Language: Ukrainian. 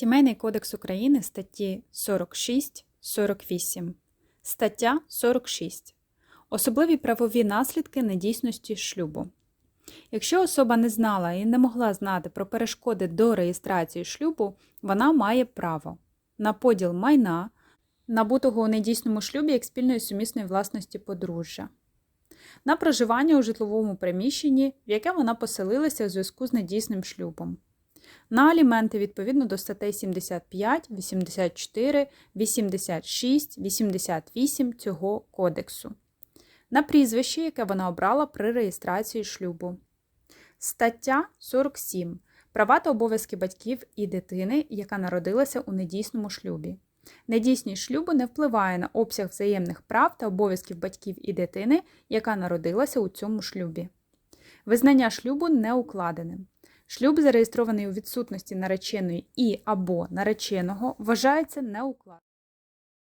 Сімейний кодекс України статті 46-48. Стаття 46. Особливі правові наслідки недійсності шлюбу. Якщо особа не знала і не могла знати про перешкоди до реєстрації шлюбу, вона має право на поділ майна, набутого у недійсному шлюбі як спільної сумісної власності подружжя, на проживання у житловому приміщенні, в яке вона поселилася у зв'язку з недійсним шлюбом, на аліменти відповідно до статей 75, 84, 86, 88 цього кодексу, на прізвище, яке вона обрала при реєстрації шлюбу. Стаття 47. Права та обов'язки батьків і дитини, яка народилася у недійсному шлюбі. Недійсність шлюбу не впливає на обсяг взаємних прав та обов'язків батьків і дитини, яка народилася у цьому шлюбі. Визнання шлюбу неукладеним. Шлюб, зареєстрований у відсутності нареченої і або нареченого, вважається неукладеним.